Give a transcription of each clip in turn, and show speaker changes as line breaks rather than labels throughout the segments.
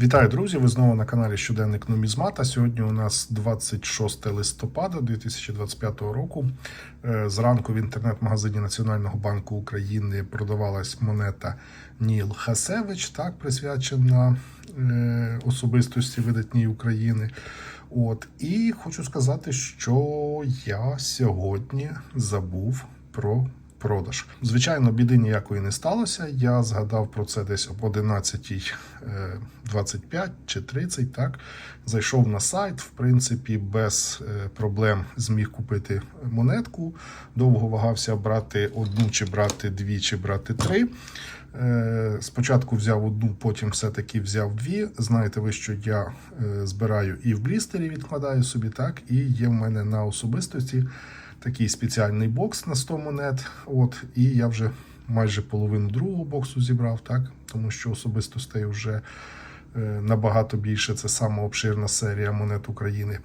Вітаю, друзі! Ви знову на каналі Щоденник Нумізмата. Сьогодні у нас 26 листопада 2025 року. Е, Зранку в інтернет-магазині Національного банку України продавалась монета Ніл Хасевич, так присвячена е, особистості видатній України. От і хочу сказати, що я сьогодні забув про продаж. Звичайно, біди ніякої не сталося. Я згадав про це десь об 11.25 чи 30, Так зайшов на сайт. В принципі, без е, проблем зміг купити монетку. Довго вагався брати одну, чи брати дві, чи брати три. Е, Спочатку взяв одну, потім все-таки взяв дві. Знаєте ви, що я е, збираю і в блістері відкладаю собі, так, і є в мене на особистості такий спеціальний бокс на 100 монет. От, і я вже майже половину другого боксу зібрав, так, тому що особистостей вже е, набагато більше. Це сама обширна серія монет України.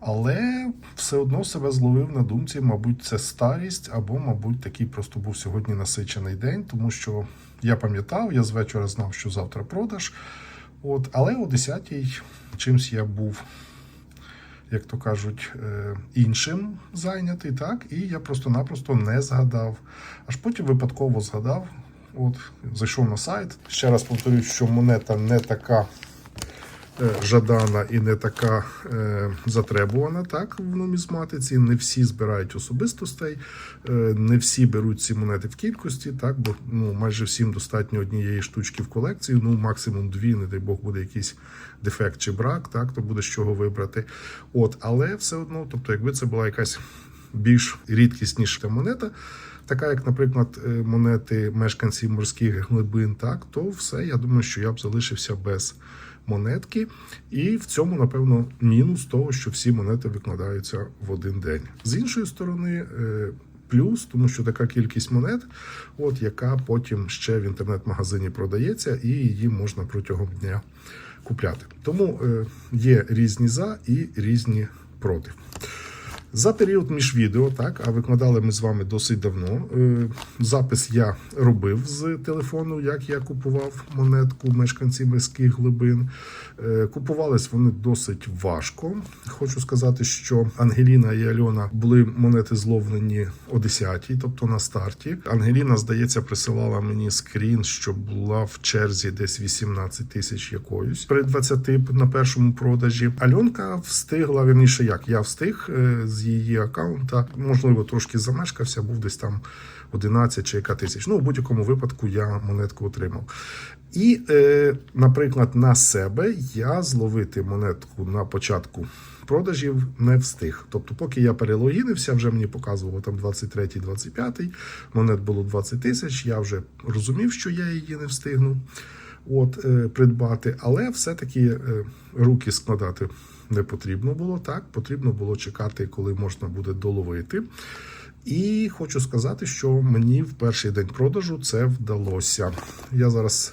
Але все одно себе зловив на думці, мабуть, це старість, або, мабуть, такий просто був сьогодні насичений день, тому що я пам'ятав, я з вечора знав, що завтра продаж. От, але о 10-й чимсь я був як то кажуть, е, іншим зайнятий, так, і я просто-напросто не згадав. Аж потім випадково згадав. От, зайшов на сайт. Ще раз повторюю, що монета не така жадана і не така е, затребувана, так, в нумізматиці. Не всі збирають особистостей, е, не всі беруть ці монети в кількості, так, бо ну, майже всім достатньо однієї штучки в колекції, ну максимум дві, не дай Бог, буде якийсь дефект чи брак, так, то буде з чого вибрати. От, але все одно, тобто, якби це була якась більш рідкісніша монета. Така, як, наприклад, е, монети мешканців морських глибин, так то все, я думаю, що я б залишився без монетки. І в цьому, напевно, мінус того, що всі монети викладаються в один день. З іншої сторони, е, плюс, тому що така кількість монет, от яка потім ще в інтернет-магазині продається, і її можна протягом дня купляти. Тому е, є різні за і різні проти. За період між відео, так, а викладали ми з вами досить давно. Е, Запис я робив з телефону, як я купував монетку мешканці морських глибин. Е, Купувались вони досить важко. Хочу сказати, що Ангеліна і Альона були монети зловлені о 10-й, тобто на старті. Ангеліна, здається, присилала мені скрін, що була в черзі десь 18 тисяч якоюсь при 20 на першому продажі. Альонка встигла, вірніше, як я встиг е, з її аккаунта, можливо, трошки замешкався, був десь там 11 чи яка тисяч. Ну, в будь-якому випадку я монетку отримав. І, е, наприклад, на себе я зловити монетку на початку продажів не встиг. Тобто, поки я перелогінився, вже мені показувало там 23-25, монет було 20 тисяч. Я вже розумів, що я її не встигну от, е, придбати, але все-таки е, руки складати не потрібно було так. Потрібно було чекати, коли можна буде доловити. І хочу сказати, що мені в перший день продажу це вдалося. Я зараз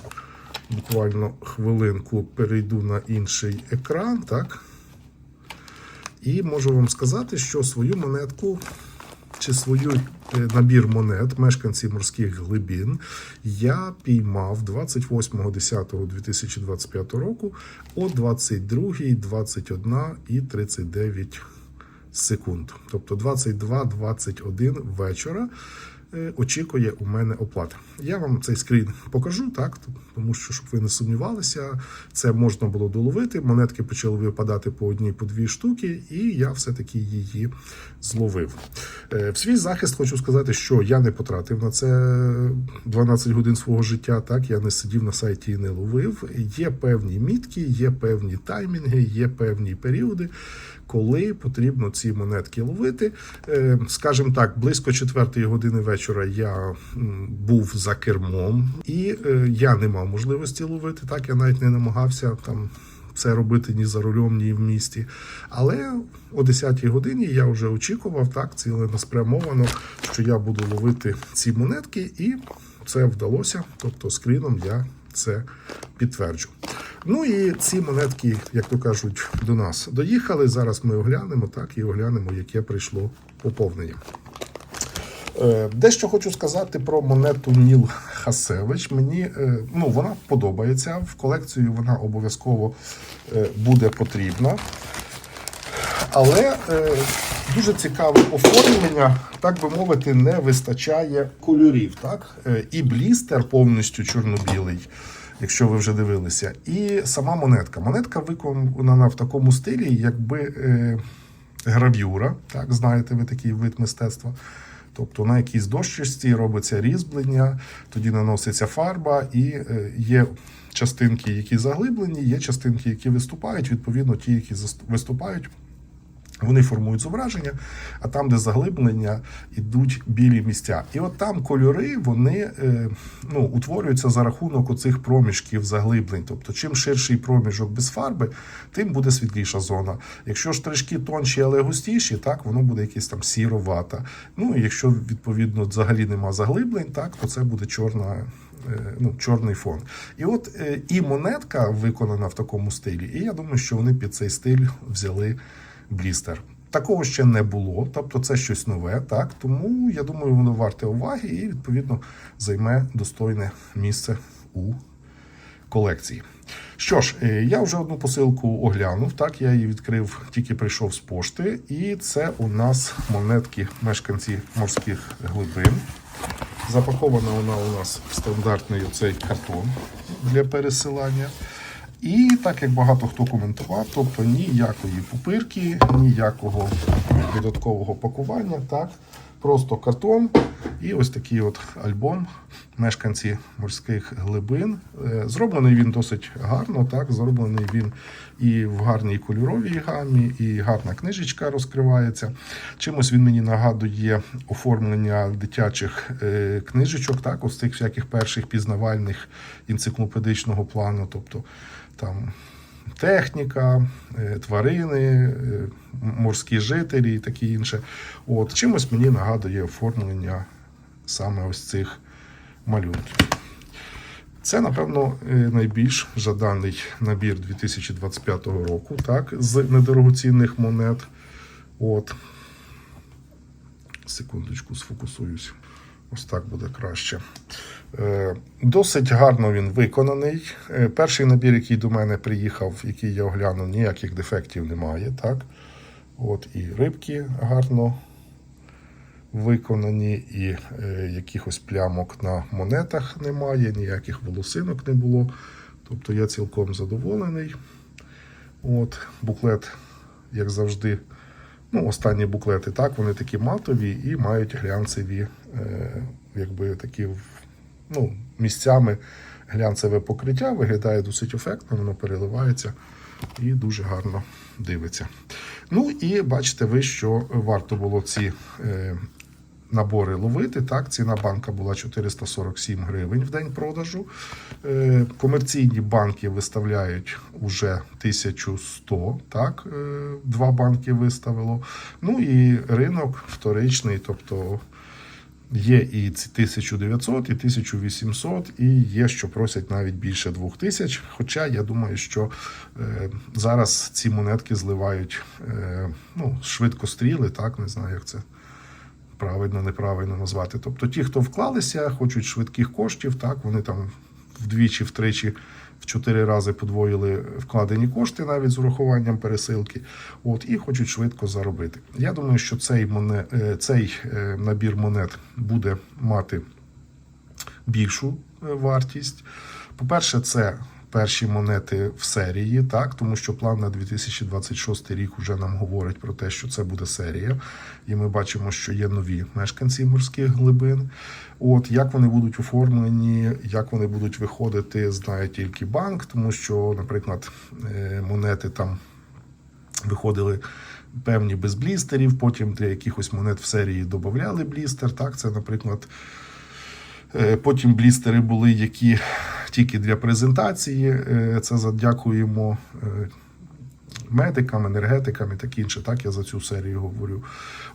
буквально хвилинку перейду на інший екран, так? І можу вам сказати, що свою монетку чи свою е, набір монет мешканців морських глибін я піймав 28.10.2025 року о 22, 21 і 39 секунд. Тобто 22-21 вечора очікує у мене оплата. Я вам цей скрін покажу, так, тому що, щоб ви не сумнівалися, це можна було доловити. Монетки почали випадати по одній, по дві штуки, і я все-таки її зловив. Е, В свій захист хочу сказати, що я не потратив на це 12 годин свого життя. Так, я не сидів на сайті і не ловив. Є певні мітки, є певні таймінги, є певні періоди. Коли потрібно ці монетки ловити, Е, скажімо так, близько четвертої години вечора я був за кермом, і е, я не мав можливості ловити. Так я навіть не намагався там це робити ні за рулем, ні в місті. Але о 10-й годині я вже очікував так ціленаспрямовано, що я буду ловити ці монетки, і це вдалося. Тобто скріном я це підтверджу. Ну і ці монетки, як то кажуть, до нас доїхали. Зараз ми оглянемо так і оглянемо, яке прийшло поповнення. Е, Дещо хочу сказати про монету Ніл Хасевич. Мені е, ну, вона подобається. В колекцію вона обов'язково е, буде потрібна. Але дуже цікаве оформлення, так би мовити, не вистачає кольорів. Так? Е, і блістер повністю чорно-білий, якщо ви вже дивилися, і сама монетка. Монетка виконана в такому стилі, якби е, гравюра, так, знаєте ви такий вид мистецтва. Тобто на якійсь дощечці робиться різьблення, тоді наноситься фарба, і е, є частинки, які заглиблені, є частинки, які виступають. Відповідно, ті, які виступають, вони формують зображення, а там, де заглиблення, йдуть білі місця. І от там кольори вони е, ну, утворюються за рахунок оцих проміжків заглиблень. Тобто, чим ширший проміжок без фарби, тим буде світліша зона. Якщо ж трішки тонші, але густіші, так воно буде якесь там сіровата. Ну і якщо відповідно взагалі нема заглиблень, так то це буде чорна. е, Ну, чорний фон. І от е, і монетка виконана в такому стилі. І я думаю, що вони під цей стиль взяли блістер. Такого ще не було, тобто це щось нове, так тому я думаю, воно варте уваги і відповідно займе достойне місце у колекції. Що ж, е, я вже одну посилку оглянув. Так, я її відкрив, тільки прийшов з пошти, і це у нас монетки мешканці морських глибин. Запакована вона у нас в стандартний оцей картон для пересилання. І так як багато хто коментував, тобто ніякої пупирки, ніякого додаткового пакування, так, просто картон і ось такий от альбом мешканці морських глибин. Е, Зроблений він досить гарно, так, зроблений він і в гарній кольоровій гамі, і гарна книжечка розкривається. Чимось він мені нагадує оформлення дитячих е, книжечок, так, ось цих всяких перших пізнавальних енциклопедичного плану. Тобто там техніка, е, тварини, е, морські жителі і таке інше. От, чимось мені нагадує оформлення саме ось цих малюнків. Це, напевно, е, найбільш жаданий набір 2025 року, так, з недорогоцінних монет. От. Секундочку, сфокусуюсь. Ось так буде краще. Е, Досить гарно він виконаний. Е, Перший набір, який до мене приїхав, який я оглянув, ніяких дефектів немає. Так? От, і рибки гарно виконані, і е, якихось плямок на монетах немає, ніяких волосинок не було. Тобто я цілком задоволений. От, буклет, як завжди, ну, останні буклети, так, вони такі матові і мають глянцеві, якби такі ну, місцями глянцеве покриття, виглядає досить ефектно, воно переливається і дуже гарно дивиться. Ну і бачите ви, що варто було ці е, набори ловити. Так, ціна банка була 447 гривень в день продажу. Е, комерційні банки виставляють уже 1100, так, е, два банки виставило. Ну і ринок вторичний, тобто Є і ці 1900, і 1800, і є, що просять навіть більше 2000. Хоча я думаю, що е, зараз ці монетки зливають е, ну, швидкостріли, так, не знаю, як це правильно, неправильно назвати. Тобто ті, хто вклалися, хочуть швидких коштів, так, вони там вдвічі, втричі, в чотири рази подвоїли вкладені кошти навіть з урахуванням пересилки. От, і хочуть швидко заробити. Я думаю, що цей, моне, е, цей е, набір монет буде мати більшу е, вартість. По-перше, це перші монети в серії, так, тому що план на 2026 рік вже нам говорить про те, що це буде серія. І ми бачимо, що є нові мешканці морських глибин. От як вони будуть оформлені, як вони будуть виходити, знає тільки банк, тому що, наприклад, е, монети там виходили певні без блістерів, потім для якихось монет в серії додавали блістер. Так, це, наприклад, потім блістери були, які тільки для презентації. Е, Це задякуємо е, медикам, енергетикам і таке інше. Так, я за цю серію говорю.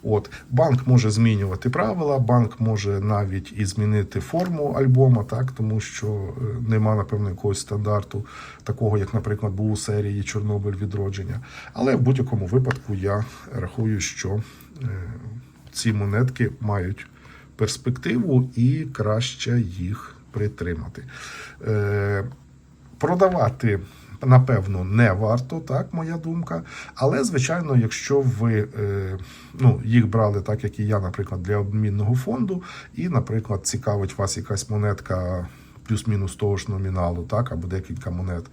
От банк може змінювати правила, банк може навіть і змінити форму альбома, так тому що е, нема, напевно, якогось стандарту, такого, як, наприклад, був у серії Чорнобиль відродження. Але в будь-якому випадку я рахую, що е, ці монетки мають перспективу і краще їх притримати. Е, продавати. Напевно, не варто, так, моя думка. Але, звичайно, якщо ви е, ну, їх брали, так як і я, наприклад, для обмінного фонду, і, наприклад, цікавить вас якась монетка плюс-мінус того ж номіналу, так, або декілька монет.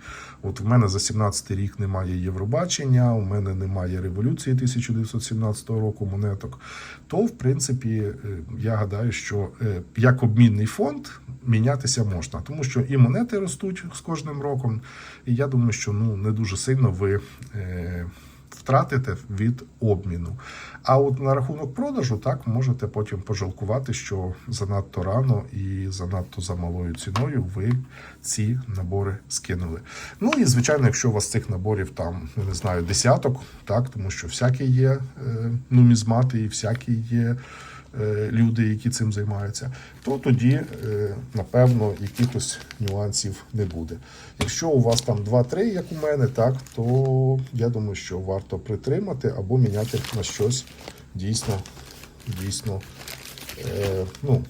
От в мене за 17 рік немає Євробачення, у мене немає революції 1917 року монеток. То, в принципі, е, я гадаю, що е, як обмінний фонд мінятися можна, тому що і монети ростуть з кожним роком. І я думаю, що ну не дуже сильно ви. Втратите від обміну. А от на рахунок продажу, так можете потім пожалкувати, що занадто рано і занадто за малою ціною ви ці набори скинули. Ну і звичайно, якщо у вас цих наборів там не знаю десяток, так тому що всякі є е, нумізмати і всякі є люди, які цим займаються, то тоді, е, напевно, якихось нюансів не буде. Якщо у вас там 2-3, як у мене, так, то я думаю, що варто притримати або міняти на щось дійсно, дійсно е, ну,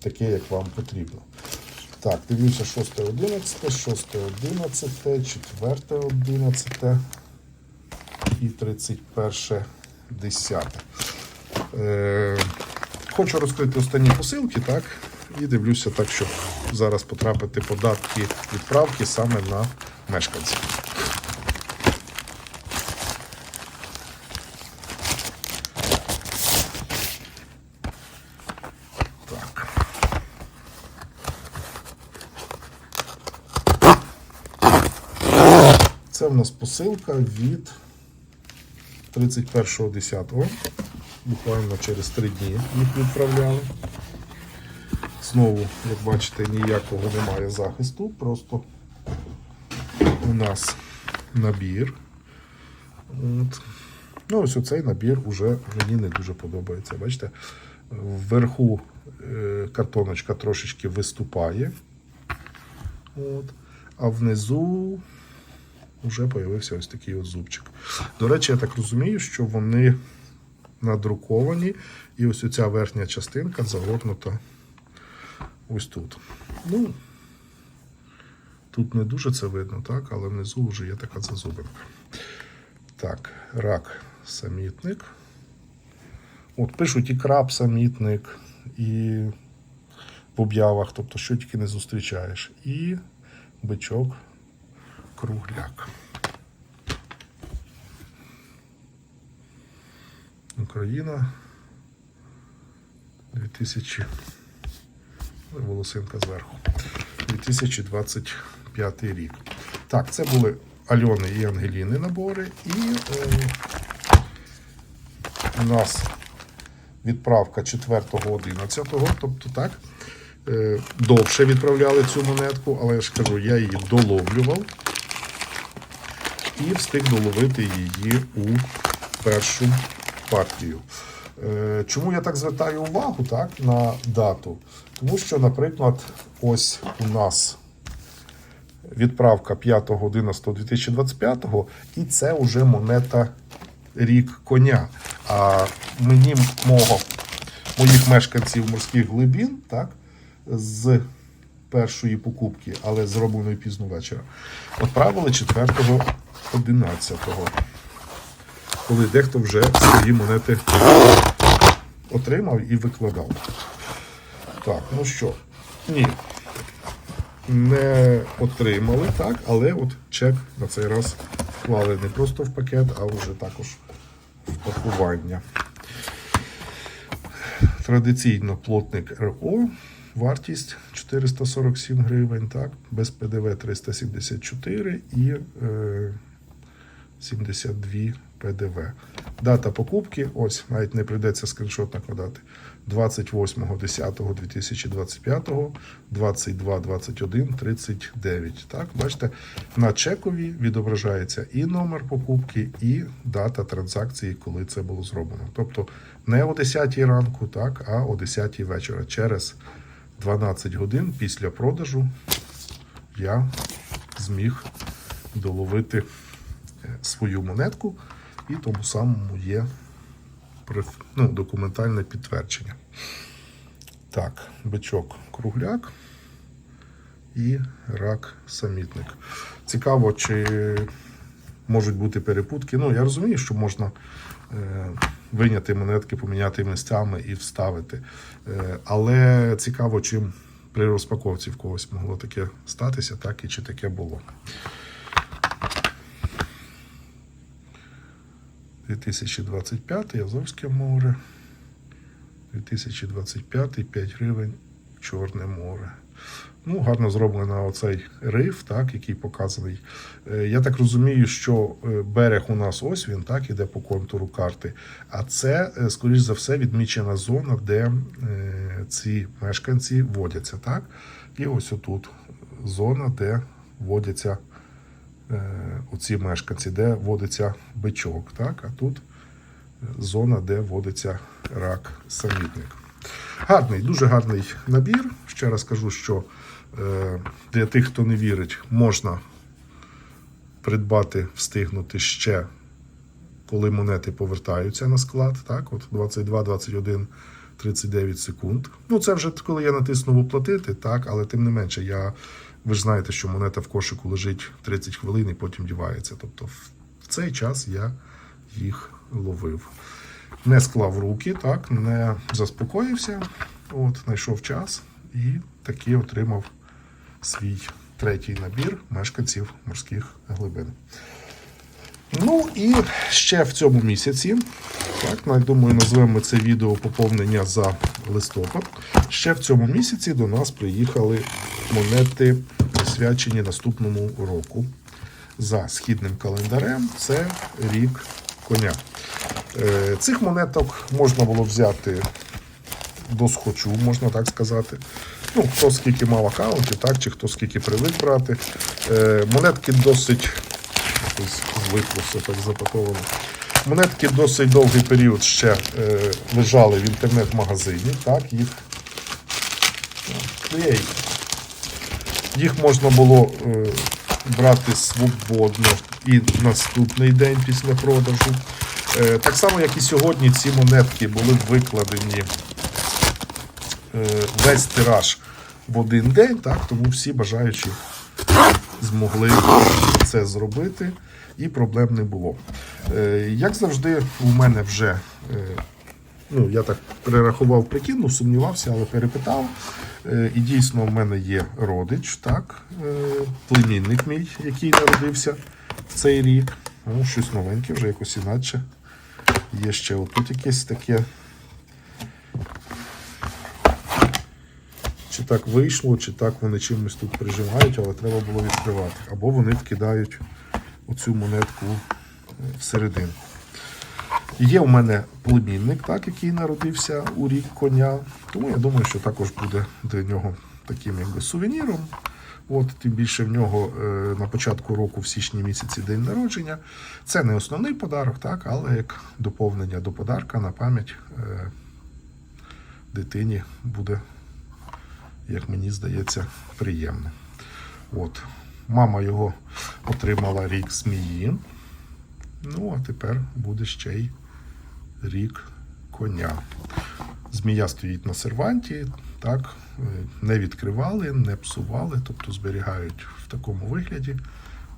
таке, як вам потрібно. Так, дивлюся 6 11, 6 11, 4 11 і 31 10. Е, хочу розкрити останні посилки, так? І дивлюся так, щоб зараз потрапити податки відправки саме на мешканців. Це в нас посилка від 31.10. Буквально через три дні їх відправляли. Знову, як бачите, ніякого немає захисту, просто у нас набір. От. Ну, ось оцей набір уже мені не дуже подобається. Бачите, вверху е, картоночка трошечки виступає. От. А внизу вже появився ось такий от зубчик. До речі, я так розумію, що вони надруковані, і ось ця верхня частинка загорнута ось тут. Ну, тут не дуже це видно, так, але внизу вже є така зазубинка. Так, рак самітник. От пишуть і краб самітник, і в об'явах, тобто що тільки не зустрічаєш. І бичок кругляк. Україна 2000 волосинка зверху. 2025 рік. Так, це були Альони і Ангеліни набори. І е, у нас відправка 4.11. Тобто так. е, Довше відправляли цю монетку, але я ж кажу, я її доловлював і встиг доловити її у першу партію. Е, Чому я так звертаю увагу так, на дату? Тому що, наприклад, ось у нас відправка 5.11.2025, і це вже монета рік коня. А мені мого, моїх мешканців морських глибін, так, з першої покупки, але зробленої пізно вечора, відправили 4.11 коли дехто вже свої монети отримав і викладав. Так, ну що, ні, не отримали, так, але от чек на цей раз вклали не просто в пакет, а вже також в пакування. Традиційно плотник РО, вартість 447 гривень, так, без ПДВ 374 і е, 72 ПДВ. Дата покупки, ось навіть не прийдеться скріншот накладати. 28.10.2025, 22.21.39. Так, бачите, на чекові відображається і номер покупки, і дата транзакції, коли це було зроблено. Тобто не о 10 ранку, так, а о 10 вечора. Через 12 годин після продажу я зміг доловити е, свою монетку, і тому самому є ну, документальне підтвердження. Так, бичок кругляк і рак самітник. Цікаво, чи можуть бути перепутки. Ну, я розумію, що можна е, виняти монетки, поміняти місцями і вставити. Е, але цікаво, чим при розпаковці в когось могло таке статися, так і чи таке було. 2025 Азовське море. 2025 5 гривень Чорне море. Ну, гарно зроблено оцей риф, так, який показаний. Е, Я так розумію, що е, берег у нас ось він, так, іде по контуру карти. А це, е, скоріш за все, відмічена зона, де ці мешканці водяться. Так? І ось отут зона, де водяться оці мешканці, де водиться бичок. Так? А тут зона, де водиться рак самітник. Гарний, дуже гарний набір. Ще раз кажу, що е, для тих, хто не вірить, можна придбати, встигнути ще, коли монети повертаються на склад. Так, от 22, 21, 39 секунд. Ну, це вже коли я натиснув оплатити, так, але тим не менше, я, ви ж знаєте, що монета в кошику лежить 30 хвилин і потім дівається. Тобто в цей час я їх ловив. Не склав руки, так, не заспокоївся. От, знайшов час і таки отримав свій третій набір мешканців морських глибин. Ну і ще в цьому місяці, так, ну, думаю, назвемо це відео поповнення за листопад. Ще в цьому місяці до нас приїхали монети, присвячені наступному року. За східним календарем це рік коня. Е, Цих монеток можна було взяти до схочу, можна так сказати. Ну, хто скільки мав аккаунтів, так, чи хто скільки привик брати. Е, монетки досить якось звикло все так запаковано. Монетки досить довгий період ще е, лежали в інтернет-магазині. Так, їх, Ей. їх можна було е, брати свободно і наступний день після продажу. Е, так само, як і сьогодні, ці монетки були викладені е, весь тираж в один день, так, тому всі бажаючі змогли це зробити, і проблем не було. Е, Як завжди, у мене вже, е, ну, я так перерахував, прикинув, сумнівався, але перепитав. Е, І дійсно в мене є родич, так, племінник мій, який народився в цей рік. Ну, щось новеньке, вже якось іначе. Є ще отут якесь таке. Так вийшло, чи так вони чимось тут прижимають, але треба було відкривати. Або вони вкидають оцю монетку е, всередину. Є у мене племінник, так, який народився у рік коня. Тому я думаю, що також буде для нього таким якби сувеніром. От, тим більше в нього е, на початку року, в січні місяці, день народження. Це не основний подарок, так, але як доповнення до подарка на пам'ять е, дитині буде, як мені здається, приємно. От. Мама його отримала рік змії. Ну, а тепер буде ще й рік коня. Змія стоїть на серванті, так, е, не відкривали, не псували, тобто зберігають в такому вигляді.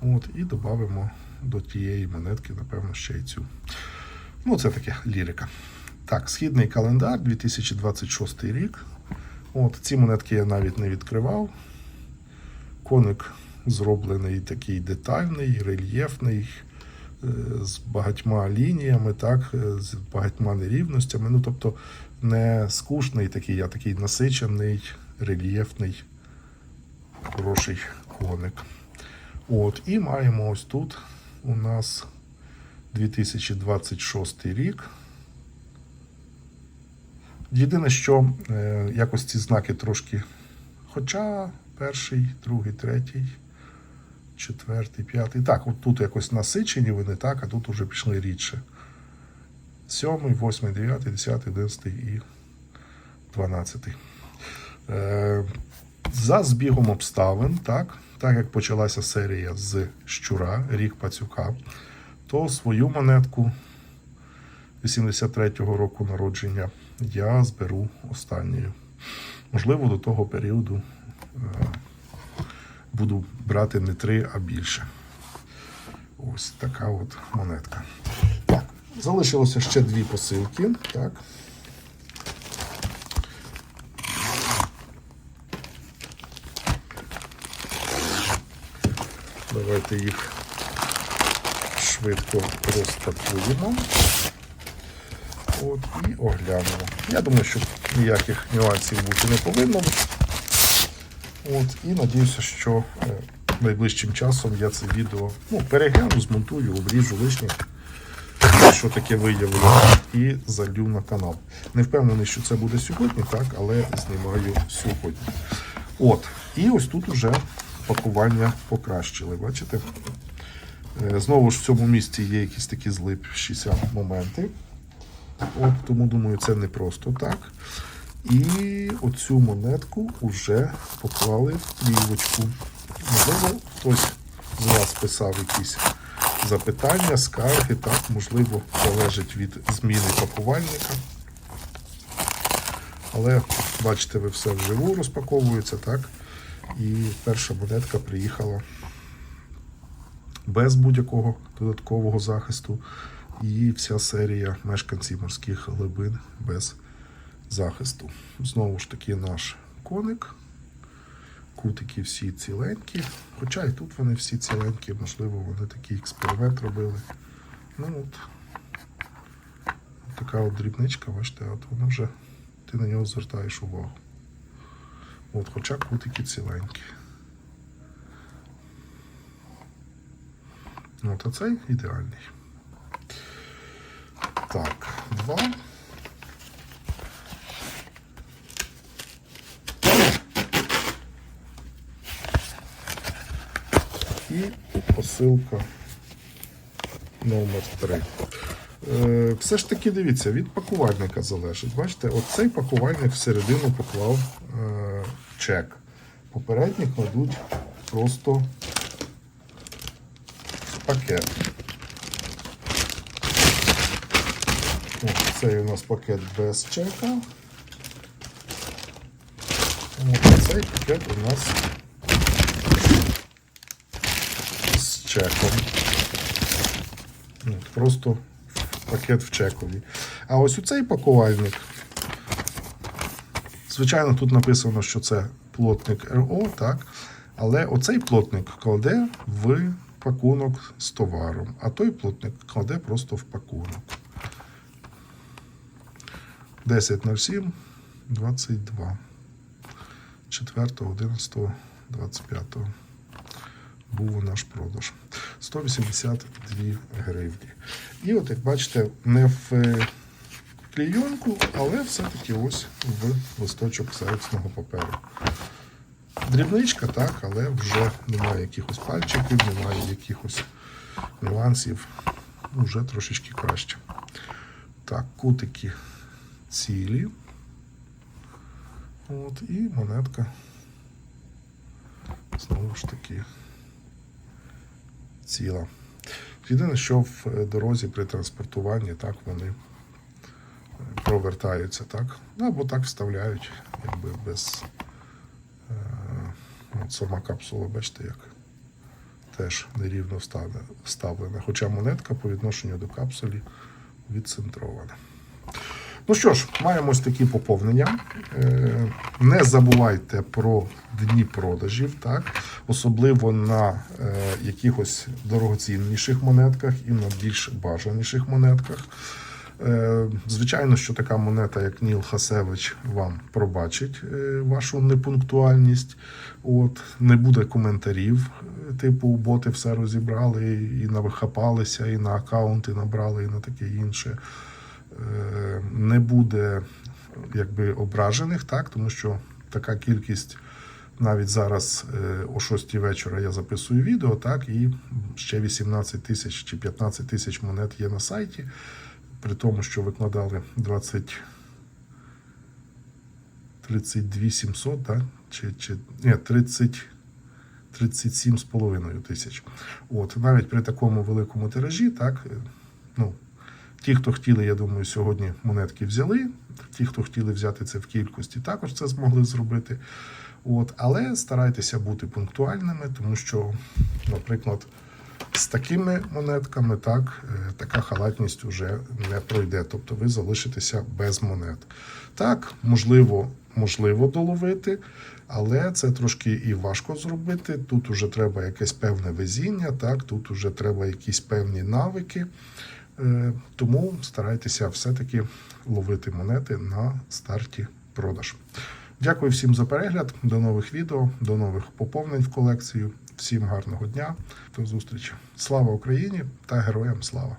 От, і додамо до тієї монетки, напевно, ще й цю. Ну, це таке лірика. Так, східний календар 2026 рік. От, ці монетки я навіть не відкривав. Коник зроблений такий детальний, рельєфний, е, з багатьма лініями, так, е, з багатьма нерівностями. Ну, тобто не скучний такий, а такий насичений, рельєфний, хороший коник. От, і маємо ось тут у нас 2026 рік. Єдине, що е, якось ці знаки трошки. Хоча перший, другий, третій, четвертий, п'ятий. Так, от тут якось насичені вони, так, а тут уже пішли рідше. Сьомий, восьмий, дев'ятий, десятий, одинадцятий і дванадцятий. Е, за збігом обставин, так, так як почалася серія з щура, рік пацюка, то свою монетку 83-го року народження я зберу останньою. Можливо, до того періоду е, буду брати не три, а більше. Ось така от монетка. Так, залишилося ще дві посилки. Так. Давайте їх швидко розпакуємо. От, і оглянемо. Я думаю, що ніяких нюансів бути не повинно. От, і надіюся, що е, найближчим часом я це відео ну, перегляну, змонтую, обріжу лишнє, що таке виявлю, і залю на канал. Не впевнений, що це буде сьогодні, так, але знімаю сьогодні. От, і ось тут уже пакування покращили. Бачите? Е, Знову ж в цьому місці є якісь такі злипшіся моменти. От, тому думаю, це не просто так. І оцю монетку вже поклали в плівочку. Можливо, хтось з вас писав якісь запитання, скарги, так, можливо, залежить від зміни пакувальника. Але бачите, ви все вживу розпаковується, так? І перша монетка приїхала без будь-якого додаткового захисту. І вся серія мешканців морських глибин без захисту. Знову ж таки, наш коник. Кутики всі ціленькі. Хоча і тут вони всі ціленькі, можливо, вони такий експеримент робили. Ну от. Така от дрібничка, бачите, от вона вже ти на нього звертаєш увагу. От, хоча кутики ціленькі. От, а цей ідеальний. Так, два. І посилка номер 3. Е, все ж таки, дивіться, від пакувальника залежить. Бачите, оцей пакувальник всередину поклав е, чек. Попередні кладуть просто пакет. О, Цей у нас пакет без чека. Цей пакет у нас з чеком. Просто пакет в чекові. А ось у цей пакувальник. Звичайно, тут написано, що це плотник РО, так? Але оцей плотник кладе в пакунок з товаром, а той плотник кладе просто в пакунок. 10.07, 22. 4, 11, 25 був наш продаж. 182 гривні. І от, як бачите, не в е, клійонку, але все-таки ось в листочок серцного паперу. Дрібничка, так, але вже немає якихось пальчиків, немає якихось нюансів. Вже трошечки краще. Так, кутики цілі. От, і монетка. Знову ж таки ціла. Єдине, що в е, дорозі при транспортуванні так вони е, провертаються, так? Або так вставляють, якби без е, сама капсула, бачите, як теж нерівно вставлена. Хоча монетка по відношенню до капсулі відцентрована. Ну що ж, маємо ось такі поповнення. Е, Не забувайте про дні продажів, так? особливо на е, якихось дорогоцінніших монетках і на більш бажаніших монетках. Е, Звичайно, що така монета, як Ніл Хасевич, вам пробачить вашу непунктуальність. От, не буде коментарів, типу, боти все розібрали і навихапалися, і на аккаунти набрали, і на таке інше не буде якби ображених, так, тому що така кількість навіть зараз е, о 6 вечора я записую відео, так, і ще 18 тисяч чи 15 тисяч монет є на сайті, при тому, що викладали 20 32 700, так, чи, чи, ні, 30 37,5 тисяч. От, навіть при такому великому тиражі, так, е, ну, Ті, хто хотіли, я думаю, сьогодні монетки взяли. Ті, хто хотіли взяти це в кількості, також це змогли зробити. От, але старайтеся бути пунктуальними, тому що, наприклад, з такими монетками так, е, така халатність вже не пройде. Тобто ви залишитеся без монет. Так, можливо, можливо доловити, але це трошки і важко зробити. Тут уже треба якесь певне везіння, так, тут уже треба якісь певні навики. Е, Тому старайтеся все-таки ловити монети на старті продаж. Дякую всім за перегляд. До нових відео, до нових поповнень в колекцію. Всім гарного дня. До зустрічі. Слава Україні та героям слава!